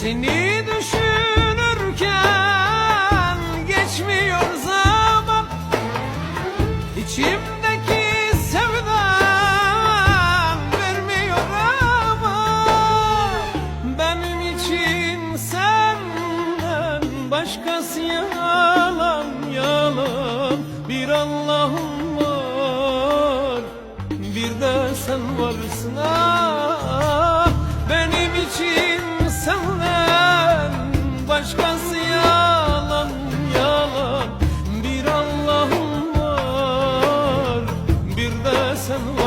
Seni düşünürken geçmiyor zaman İçimdeki sevdam vermiyor ama Benim için senden başkası yalan yalan Bir Allah'ım var bir de sen varsın ah. Jackson